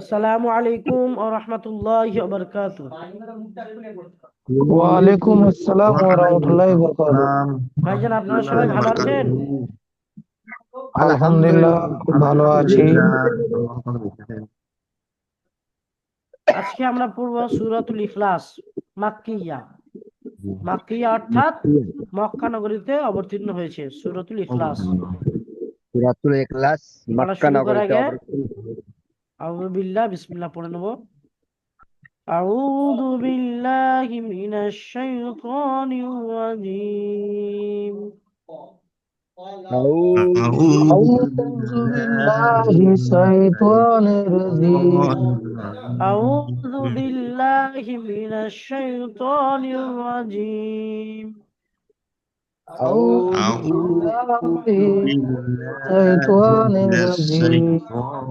আসসালামু আলাইকুম ও রহমতুল্লাহ বারকাতু ওয়ালাইকুম আসসালাম ওয়া রাহমাতুল্লাহি ওয়া বারাকাতুহু। ভাইজান আপনারা সবাই ভালো আছেন? আলহামদুলিল্লাহ খুব ভালো আছি। আজকে আমরা পড়ব সূরাতুল ইখলাস মাক্কিয়া। মাক্কিয়া অর্থাৎ মক্কা নগরীতে অবতীর্ণ হয়েছে সূরাতুল ইখলাস। সূরাতুল ইখলাস মক্কা নগরীতে অবতীর্ণ আউযু বিল্লাহ বিসমিল্লাহ পড়ে নেব আউযু বিল্লাহি মিনাশ শাইতানির রাজীম আউযু বিল্লাহি শাইতানির রাজীম أعوذ بالله من الشيطان الرجيم আউযু বিল্লাহি শাইতানির রাজীম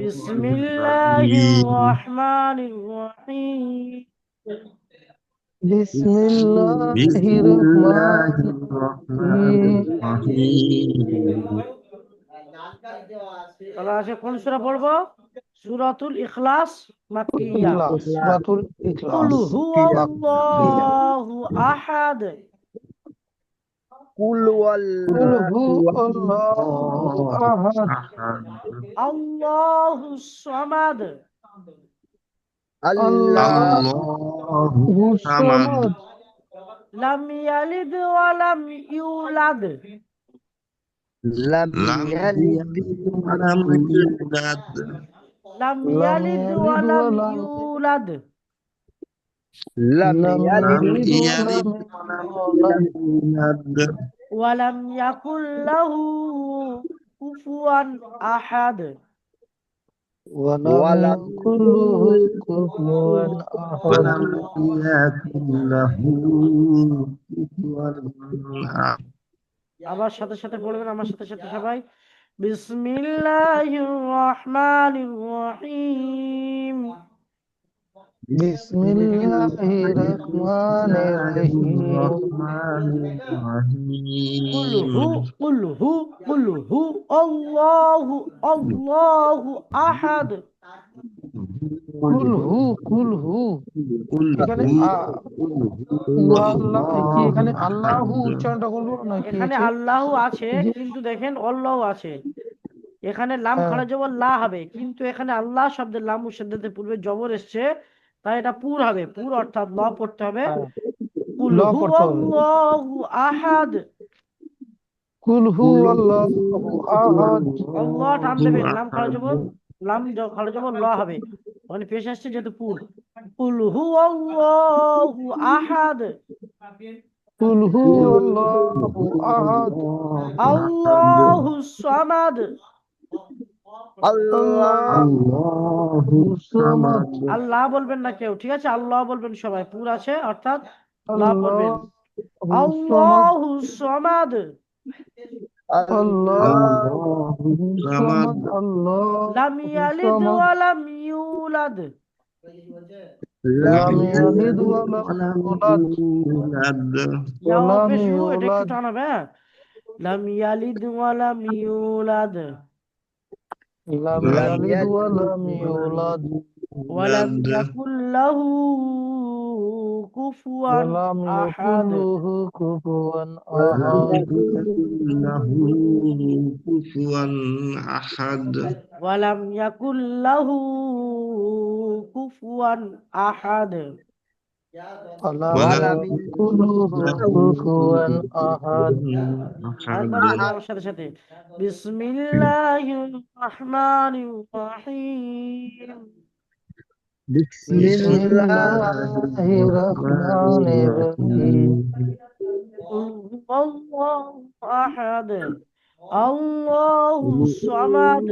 بسم الله الرحمن الرحيم বিসমিল্লাহির রহমানির রহিম তাহলে আছে কোন সূরা পড়বো সূরাতুল ইখলাস মাক্কিয়া ইখলাস সূরাতুল قل والله الله أحد الله الصمد الله الصمد لم يلد ولم يولد لم يلد ولم يولد لم يلد ولم يولد لم ইয়ালিদ يلد ولم يولد ولم يكن له كفوا أحد ولم ولم يكن له كفوا أحد ولم يكن له كفوا أحد আবার সাথে সাথে পড়বেন আমার সাথে সাথে সবাই বিসমিল্লাহির রহমানির রহিম بسم الله الرحمن الرحيم قل هو قل هو قل هو الله الله أحد কুল হু কুল হু এখানে আ- ইয়া আল্লাহ কি এখানে আল্লাহু উচ্চারণটা করবো নাকি এখানে আল্লাহ আছে কিন্তু দেখেন অল্লাহ আছে এখানে লাম হ্যাঁ। খাড়া জবর লা হবে কিন্তু এখানে আল্লাহ শব্দের লাম মুশাদ্দাদের পূর্বে জবর এসছে তাই এটা পুর হবে পুর অর্থাৎ ল পড়তে হবে। হ্যাঁ, কুল ল হু পড়তে হবে। আল্লাহু আহাদ। কুল হু আল্লাহু আহাদ। আল্লাহ টান দেবেন লাম খাড়া জবর লাম খাড়া জবর ল হবে। মানে পেশ আসছে যেহেতু পুর। কুল হু আল্লাহু আহাদ। কুল হু আল্লাহু আহাদ। আল্লাহু সামাদ। আল্লাহু বলবেন না কেউ ঠিক আছে? আল্লাহ বলবেন সবাই পুর আছে অর্থাৎ আল্লাহ বলবেন। আল্লাহু সামাদ আল্লাহু সামাদ। আল্লাহু সামাদ। আল্লাহ লাম ইয়ালিদ ওয়া লাম ইউলাদ। লাম ইয়ালিদ ওয়া লাম ইউলাদ ইয়া ওয়ালাম এটা একটু ইউলাদ। টান হবে লাম ইয়ালিদ ওয়া লাম ইউলাদ। Walam yakullahu kufuan ahad. ahad. আহাদ ولم ولم يكن له كفوا أحد আরেকবার বলবো আমার সাথে সাথে বিসমিল্লাহির রহমানির রহিম بسم بسم الله الله الرحمن الرحيم قل هو الله أحد الله الصمد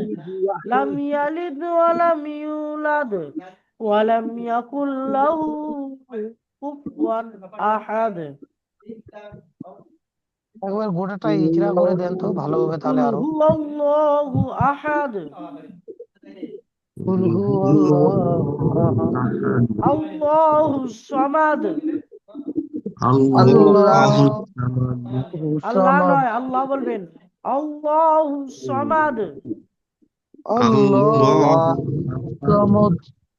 لم يلد ولم يولد ولم يكن له كفوا أحد একবার গোটাটা ইকরা করে দেন তো ভালো হবে قل তাহলে আরো هو الله أحد قل هو الله أحد الله الصمد الله الله الصمد আল্লাহ الصمد নয় আল্লাহ বলবেন আল্লাহু সামাদ الله الله الصمد লাম ইয়ালিদ ওয়া লাম ইউলাদ সমাদ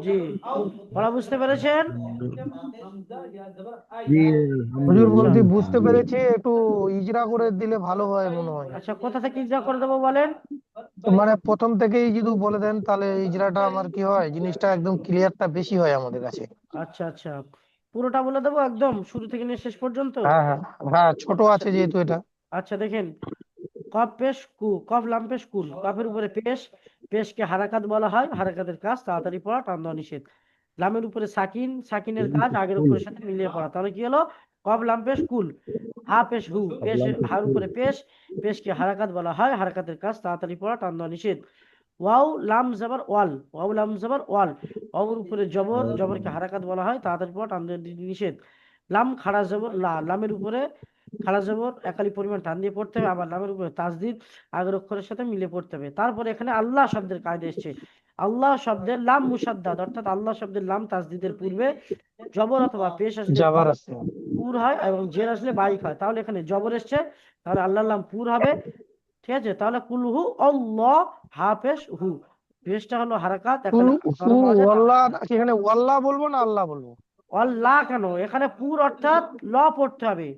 জি পড়া বুঝতে পেরেছেন হুজুর বলতে বুঝতে পেরেছি একটু ইজরা করে দিলে ভালো হয় মনে হয় আচ্ছা কোথা থেকে ইজরা করে দেবো বলেন মানে প্রথম থেকেই যদি বলে দেন তাহলে ইজরাটা আমার কি হয় জিনিসটা একদম ক্লিয়ারটা বেশি হয় আমাদের কাছে আচ্ছা আচ্ছা পুরোটা বলে দেবো একদম শুরু থেকে নিয়ে শেষ পর্যন্ত হ্যাঁ হ্যাঁ হ্যাঁ ছোট আছে যেহেতু এটা আচ্ছা দেখেন কফ পেশ কু কফ লাম পেশ কুল। কফের উপরে পেশ পেশকে হারাকাত বলা হয়। হারাকাতের কাজ তাড়াতাড়ি পড়া টান দেওয়া নিষেধ। লামের উপরে সাকিন সাকিনের কাজ আগের উপরের সাথে মিলিয়ে পড়া। তাহলে কি হলো? কফ লাম পেশ কুল। হা পেশ হু পেশ হার উপরে পেশ পেশকে হারাকাত বলা হয়। হারাকাতের কাজ তাড়াতাড়ি পড়া টান দেওয়া নিষেধ। ওয়াও লাম জাবার ওয়াল। ওয়াও লাম জাবার ওয়াল। ওয়াওর উপরে জবর জবরকে হারাকাত বলা হয়। তাড়াতাড়ি পড়া টান দেওয়া নিষেধ। লাম খাড়া জবর লা। লামের উপরে খাড়া জবর একালি পরিমাণ টান দিয়ে পড়তে হবে আবার লামের উপরে তাসদিদ আগের অক্ষরের সাথে মিলে পড়তে হবে। তারপরে এখানে আল্লাহ শব্দের কায়দা এসছে। আল্লাহ শব্দের লাম মুসাদ্দাদ অর্থাৎ আল্লাহ শব্দের লাম তাসদিদের পূর্বে জবর অথবা পেশ আসলে পুর হয় এবং জের আসলে বাইক হয়। তাহলে এখানে জবর এসছে তাহলে আল্লাহ লাম পুর হবে। ঠিক আছে? তাহলে কুলহু অল্লাহ হাফেশ হু। পেশটা হলো হারাকাত এখানে ওয়াল্লাহ বলব না আল্লাহ বলব? অল্লাহ কেন? এখানে পুর অর্থাৎ ল পড়তে হবে।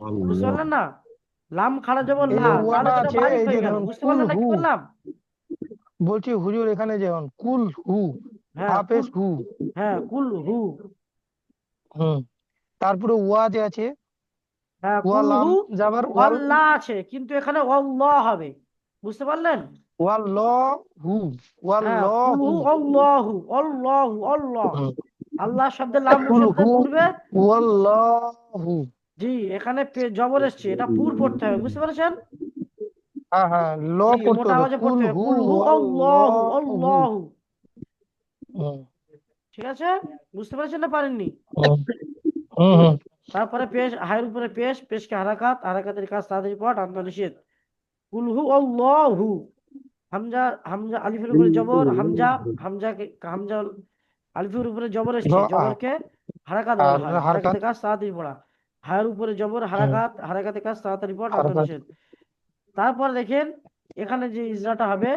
বুঝতে পারলেন না? লাম খাড়া জবর লা বুঝতে পারলেন না কি বললাম? বলছি হুজুর এখানে যেমন কুল হু হ্যাঁ হাফেজ কুল- হু। হ্যাঁ কুল হু। হুম তারপরে ওয়া যে আছে হ্যাঁ ওয়া কুল হু যাবার ওয়াল আল্লাহ আছে কিন্তু এখানে অল্লাহ হবে। বুঝতে পারলেন? ওয়াল ল হু ওয়াল হ্যাঁ ল কুল হু হু। অল্লাহু অল্লাহু আল্লাহ হুম। আল্লাহ শব্দের লাম হু পূর্বে ওয়াল্লাহু জি এখানে জবর এসছে এটা পুর পড়তে হবে বুঝতে পেরেছেন? হ্যাঁ হ্যাঁ ল পড়তে হবে পড়তে হবে কুল হু আল্লাহু আল্লাহু ঠিক আছে? বুঝতে পেরেছেন না পারেননি? তারপরে পেশ হায়ের উপরে পেশ পেশকে হারাকাত হারাকাতের কাজ পড়া টান নিষেধ। কুল হু আল্লাহু। হামজা হামজা আলিফের উপরে জবর হামজা হামজাকে হামজা আলিফের উপরে জবর এসছে জবরকে হারাকাত বলা হয় হারাকাতের কাজ তাড়াতাড়ি পড়া। হায়ের উপরে জবর হারাকাত হারাকাতের কাজ তাড়াতাড়ি পড়া নিষেধ তারপর দেখেন এখানে যে ইজরাটা হবে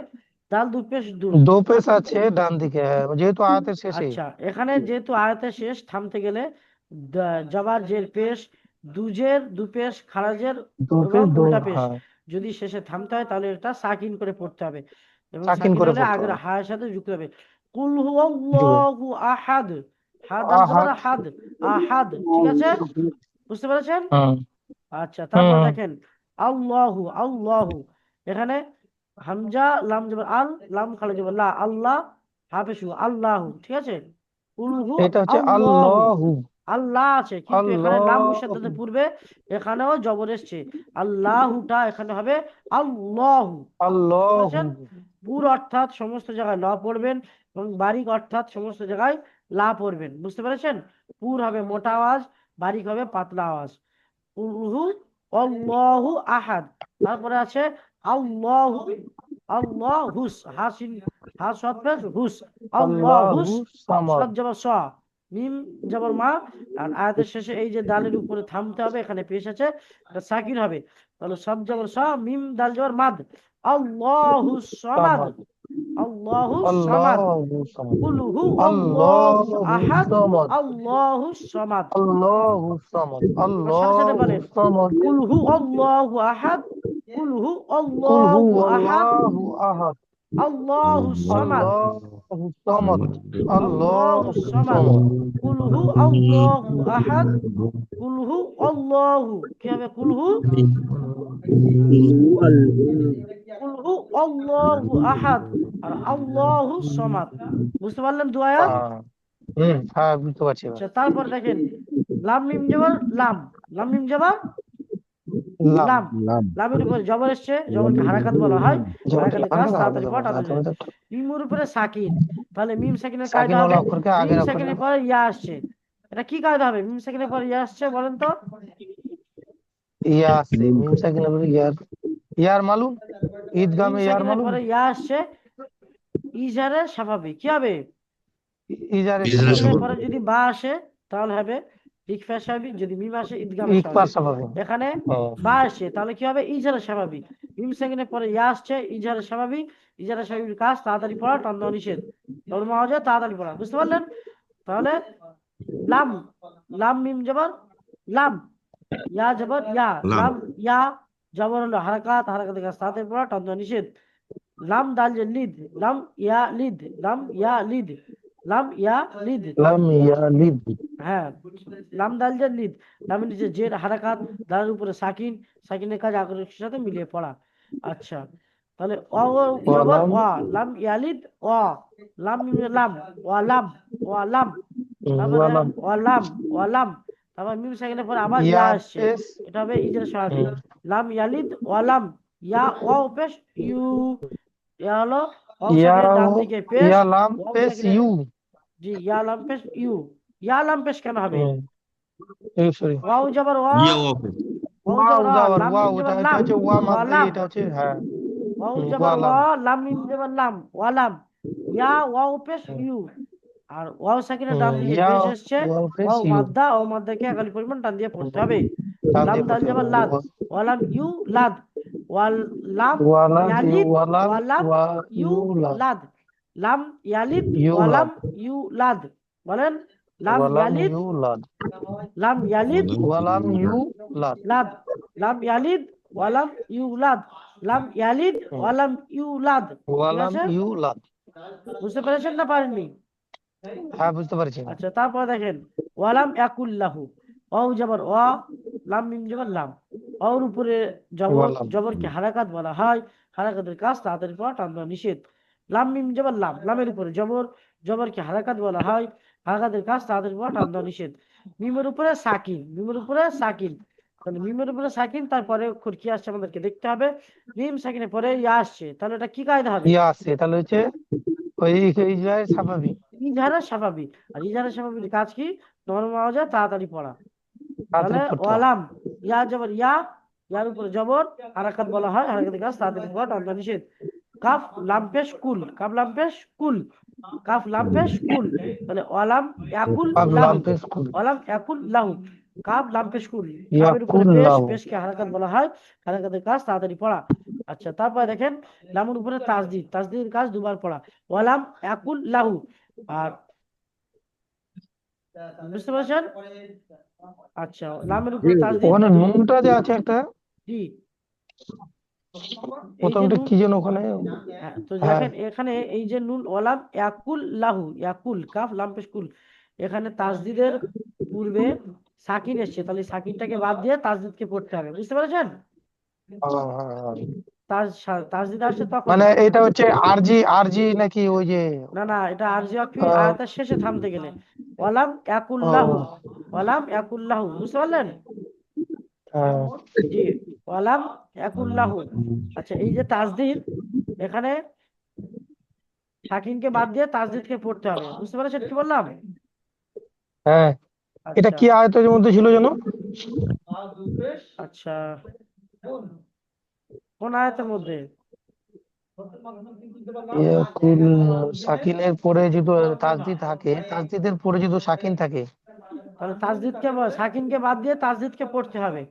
দাল দু পেশ দুল। দো পেশ আছে ডান দিকে হ্যাঁ, যেহেতু আয়াতের শেষে। আচ্ছা এখানে যেহেতু আয়াতের শেষ থামতে গেলে জবার জের পেশ দুজের দুপেশ খারাজের দো এবং উল্টা পেশ। হ্যাঁ। যদি শেষে থামতে হয় তাহলে এটা সাকিন করে পড়তে হবে। এবং সাকিন করে হলে আগের। হায়ের সাথে যুক্ত হবে। কুল হুয়াল্লাহু আহাদ। হাদ আহাদ। হাদ আহাদ। ঠিক আছে? বুঝতে পেরেছেন? আচ্ছা তারপর। দেখেন আল্লাহু আল্লাহু এখানে হামজা লাম জবর আল লাম খালি জবর লা আল্লাহ হাফেজু আল্লাহু ঠিক আছে? কুল হু এটা হচ্ছে আল্লাহু আল্লাহু। আল্লাহ আছে কিন্তু এখানে লাম আল্লাহু। মুসাদ্দাদের পূর্বে এখানেও জবর এসছে। আল্লাহুটা এখানে হবে আল্লাহু। আল্লাহু? পুর অর্থাৎ সমস্ত জায়গায় ল পড়বেন এবং বারিক অর্থাৎ সমস্ত জায়গায় লা পড়বেন। বুঝতে পেরেছেন? পুর হবে মোটা আওয়াজ বারিক হবে পাতলা আওয়াজ। উহু আল্লাহু আহাদ। তারপরে আছে আল্লাহু আল্লাহুস হাসিন হাস। সৎপেশ হুস আল্লাহুস সৎ জবর স। মিম জবর মা। আর আয়াতের শেষে এই যে দালের উপরে থামতে হবে এখানে পেশ আছে এটা সাকিন হবে। তাহলে সব জবর স মিম দাল জবর মাদ। আল্লাহু সামাদ। সামাদ। আল্লাহু সামাদ আল্লাহু সামাদ কুল হু আল্লাহু আল্লাহু আহাদ সামাদ আল্লাহু সামাদ আল্লাহু সামাদ সাথে আল্লাহু বলেন। সামাদ কুল হু আল্লাহু আহাদ কুল হু কুল আল্লাহু হু আহাদ আল্লাহু আহাদ আল্লাহু সামাদ আল্লাহু সামাদ আল্লাহু আল্লাহু সামাদ সামাদ আর আল্লাহু সামাদ। বুঝতে পারলেন দু আয়াত? হ্যাঁ। হুম হ্যাঁ বুঝতে পারছি আচ্ছা তারপর দেখেন লাম মিম জবর লাম। লাম মিম জবর? লাম লাম। লাম। লামের উপরে জবর এসছে জবরকে হারাকাত বলা হয়। হারাকাতের কাজ তাড়াতাড়ি পড়া মিমের উপরে সাকিন। তাহলে মিম সাকিনের কায়দা হবে মিম সাকিনের পরে ইয়া আসছে। এটা কি কায়দা হবে? মিম সাকিনের পরে ইয়া আসছে বলেন তো। ইয়া আছে মিম সাকিনের পরে ইয়ার ইয়ার মালুম? ঈদগামে ইয়ার মালুম? পরে ইয়া আসছে। ইজারে স্বাভাবিক। কি হবে? ইজারে। পরে যদি বা আসে তাহলে হবে ইকফা স্বাভাবিক যদি মিম আসে ইদগাম স্বাভাবিক। স্বাভাবিক। এখানে বা আসে তাহলে কি হবে? ইজারে স্বাভাবিক। মিম সেকেন্ডের পরে ইয়া আসছে ইজারে স্বাভাবিক ইজারে স্বাভাবিক কাজ তাড়াতাড়ি পড়া টান দেওয়া নিষেধ। তোর মহাজে তাড়াতাড়ি পড়া বুঝতে পারলেন? তাহলে লাম লাম মিম জবর লাম ইয়া জবর ইয়া লাম। লাম ইয়া জবর হলো হারাকাত হারাকাতের কাজ তাড়াতাড়ি পড়া টান দেওয়া নিষেধ। লাম দাল লিদ লাম ইয়া লিদ লাম ইয়া লিদ লাম ইয়া লিদ লাম ইয়ালিদ হ্যাঁ লাম দাল যে লিদ লামের নিচে জের হারাকাত দালের উপরে সাকিন সাকিনের কাজ আগ্রহের সাথে মিলিয়ে পড়া। আচ্ছা তাহলে অ জবর। ওয়া লাম ইয়ালিদ অ লাম লাম ওয়া লাম ওয়া লাম ওয়া লাম ওয়া লাম তারপর মিম সাকিনের পরে আবার ইয়া ইয়া আসছে। এটা হবে ইজের স্বাভাবিক। লাম ইয়ালিদ ওয়া লাম ইয়া ওয়া পেশ ইউ। ইয়া হলো ইয়া ডান দিকে পেশ ইয়া লাম পেশ ইউ জি ইয়া লাম পেশ ইউ ইয়া লাম পেশ কেন হবে? সরি ওয়াও জবর ওয়া ওয়াও ওয়াও জবর লাম ওয়াও এটা লাম হচ্ছে ওয়া ওয়া মাদ্রি লাম এটা হচ্ছে হ্যাঁ। ওয়াও জবর ওয়া লাম। মিম জবর লাম ওয়া লাম ইয়া ওয়াও পেশ ইউ আর ওয়াও সাকিনের পেশ ওয়াও ইউ মাদ্দা ও মাদ্দাকে একালি পরিমাণ টান দিয়ে পড়তে হবে। টান লাম দিয়ে দাল জবর হবে। লাদ। ওয়ালাম। ইউ লাদ। ওয়ালাম ইয়ালিদ ওয়ালাম লাম ইয়ালিদ ওয়ালাম লাদ। ইউ লাদ। বলেন লাম ইয়ালিদ লাম ইয়ালিদ ওয়ালাম ইউ লাদ। লাদ। লাম ইয়ালিদ ওয়ালাম ইউলাদ লাম ইয়ালিদ ওয়ালাম ইউলাদ ওয়ালাম আছে ইউ লাদ। বুঝতে পেরেছেন না পারেননি? হ্যাঁ বুঝতে পারছি। আচ্ছা তারপর দেখেন ওয়ালাম ইয়াকুল্লাহু। ওয়াও জবর ওয়া লাম মিম জবর লাম। ওর উপরে জবর। জবরকে হারাকাত বলা হয়। হারাকাতের কাজ তাড়াতাড়ি পড়া টান নিষেধ। লাম মিম জবর লাম। লামের উপরে জবর জবরকে হারাকাত বলা হয়। হারাকাতের কাজ তাড়াতাড়ি পড়া টান নিষেধ। মিমের উপরে সাকিন মিমের উপরে সাকিন। তাহলে মিমের উপরে সাকিন তারপরে অক্ষর কি আসছে আমাদেরকে দেখতে হবে। মিম সাকিনের পরে ইয়া আসছে। তাহলে এটা কি কায়দা হবে? ইয়া তাহলে হচ্ছে ওই স্বাভাবিক। ইজারা স্বাভাবিক। আর ইজারা স্বাভাবিক কাজ কি? নরম আওয়াজে তাড়াতাড়ি পড়া। তাহলে তাড়াতাড়ি ওয়ালাম ইয়া জবর ইয়া ইয়ার উপরে জবর হারাকাত বলা হয় হারাকাতের কাজ টানটা নিষেধ। কাফ লাম পেশ কুল কাফ লাম কুল কাফ লাম কুল তাহলে ওয়ালাম ইয়াকুল কাফ লাহু লাম ওয়ালাম ইয়াকুল লাহু কাফ লাম কুল কাফের উপরে ইয়াকুল পেশ পেশকে হারাকাত বলা হয় হারাকাতের কাজ তাড়াতাড়ি পড়া। আচ্ছা তারপরে দেখেন লামুর উপরে তাসদিদ তাসদিদের কাজ দুবার পড়া। ওয়ালাম ইয়াকুল লাহু আর বুঝতে পারছেন? আচ্ছা লামের উপরে তাসদিদ ওখানে নুনটা যে আছে একটা। জি। এই যে প্রথমটা নুন কি যেন ওখানে হ্যাঁ, তো হ্যাঁ। দেখেন এখানে এই যে নুন ওয়ালাম ইয়াকুল লাহু ইয়াকুল কাফ লাম পেশ কুল। এখানে তাসদিদের পূর্বে সাকিন এসছে। তাহলে সাকিনটাকে বাদ দিয়ে তাসদিদকে পড়তে হবে বুঝতে পেরেছেন? হ্যাঁ। তাজ তাসদিদ আসছে তখন মানে এটা হচ্ছে আরজি আরজি নাকি ওই যে না না এটা আরজি অক্ষি আহ, আয়াতের শেষে থামতে গেলে। ওয়ালাম ইয়াকুল ও, লাহু ওয়ালাম ইয়াকুল বুঝতে পারলেন? জি ওয়ালাম ইয়াকুল আচ্ছা এই যে তাসদিদ এখানে সাকিনকে বাদ দিয়ে তাসদিদকে পড়তে হবে। বুঝতে পেরেছেন কি বললাম? হ্যাঁ। এটা আচ্ছা। কি আয়তের মধ্যে ছিল যেন? আচ্ছা। কোন আয়াতের মধ্যে? সাকিনের পরে যদি তাসদিদ থাকে তাসদিদের পরে যদি সাকিন থাকে। তাহলে তাসদিদকে ব- সাকিনকে বাদ দিয়ে তাসদিদকে পড়তে হবে।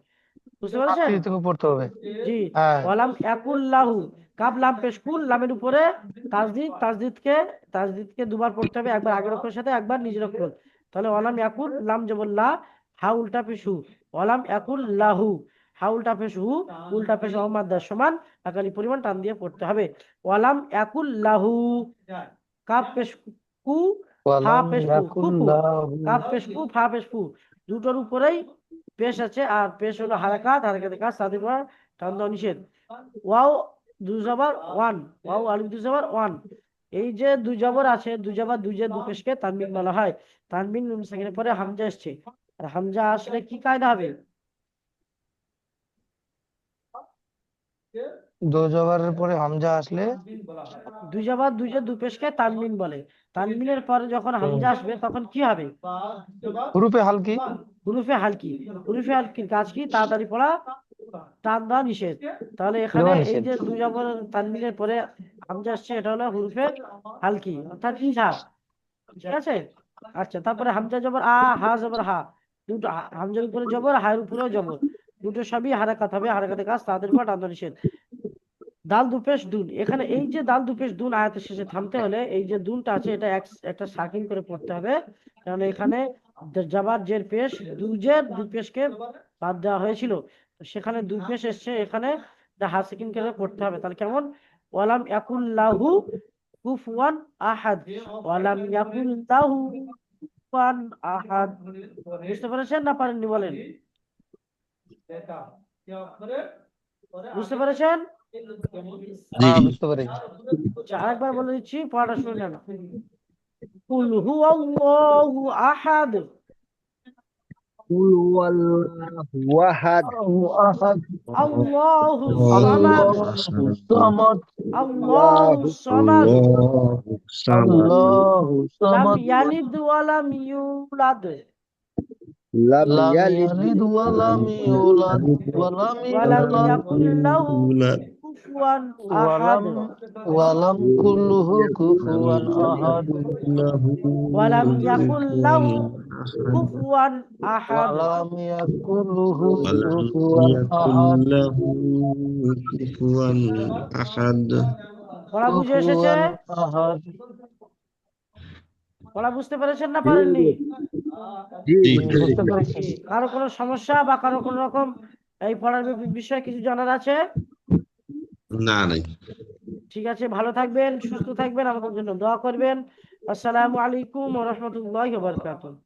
বুঝতে পেরেছেন? তাসদিদ থেকে পড়তে হবে। জি। হ্যাঁ। ওয়ালাম ইয়াকুল্লাহু কাফ লাম পেশ কুল লামের উপরে তাসদিদ তাসদিদকে তাসদিদকে দুবার পড়তে হবে একবার আগের অক্ষরের সাথে একবার নিজের অক্ষর। তাহলে ওয়ালাম ইয়াকুল লাম জবল্লা হা উল্টা পেশ হু ওয়ালাম ইয়াকুল লাহু হা উল্টা পেশ হু উল্টা পেশ অহমাদার সমান আকালি পরিমাণ টান দিয়ে পড়তে হবে। ওয়ালাম একুল লাহু কাপ পেশ কু ওয়ালাম পেশ কু, কাফ পেশ কু ফা পেশ কু দুটোর উপরেই পেশ আছে আর পেশ হলো হারাকাত হারাকাতের কাজ তাদের পর টান দেওয়া নিষেধ। ওয়াও দুই জবর ওয়ান ওয়াও আলিফ দুই জবর ওয়ান। এই যে দুই জবর আছে দুই জবর দুই যে দু পেশকে তানবিন বলা হয় তানবিন নুন সাকিনের পরে হামজা এসছে। আর হামজা আসলে কি কায়দা হবে? দো জবরের পরে হামজা আসলে দুই জবর দুই যে দু পেশকে তানবিন বলে। তানবিনের পরে যখন হামজা আসবে তখন কি হবে? হুরুফে হালকি। হুরুফে হালকি। হুরুফে হালকির কাজ কি? তাড়াতাড়ি পড়া টান দেওয়া নিষেধ। তাহলে এখানে এই যে দুই জবর তানবিনের পরে হামজা আসছে এটা হলো হুরফে হালকি অর্থাৎ ইজা ঠিক আছে? আচ্ছা তারপরে হামজা জবর আ হা জবর হা। দুটো হামজার উপরে জবর হায়ের উপরেও জবর। দুটো সবই হারাকাত হবে, হারাকাতের কাজ তাদের টান দেওয়া নিষেধ। দাল, দুপেশ, দুন। এখানে এই যে দাল, দুপেশ, দুন আয়াতের শেষে থামতে হলে এই যে দুনটা আছে, এটা একটা সাকিন করে পড়তে হবে। কারণ এখানে জাবার জের পেশ, দুজের দুপেশকে বাদ দেওয়া হয়েছিল। সেখানে দুপেশ এসছে, এখানে হাসিকিন করে পড়তে হবে। তাহলে কেমন? ওয়ালাম ইয়াকুল্লাহু কুফুয়ান আহাদ। ওয়ালাম ইয়াকুল্লাহু কুফুয়ান আহাদ। বুঝতে পেরেছেন না পারেননি বলেন? বুঝতে পেরেছেন? বুঝতে পেরেছি। আরেকবার বলে দিচ্ছি পড়াটা শুনে না কুল হু আল্লাহু আহাদ। কুল হু আহাদ। আল্লাহু সামাদ। আল্লাহু সামাদ। আল্লাহু সামাদ। লাম ইয়ালিদ ওয়া লাম ইউলাদ। Lam yalid wa lam yulad wa lam yakun lahu kufuwan ahad. wa lam kulluhu kufuwan ahad. Wa lam yakun lahu kufuwan ahad. Wa lam yakun lahu kufuwan ahad. ওরা বুঝে এসেছে ওরা বুঝতে পেরেছেন না পারেননি কারও কোনো সমস্যা বা কারও কোনো রকম এই পড়ার বিষয়ে কিছু জানার আছে? না নাই। ঠিক আছে ভালো থাকবেন সুস্থ থাকবেন আমাদের জন্য দোয়া করবেন। আসসালামু আলাইকুম ওয়া রাহমাতুল্লাহি ওয়া বারাকাতুহু।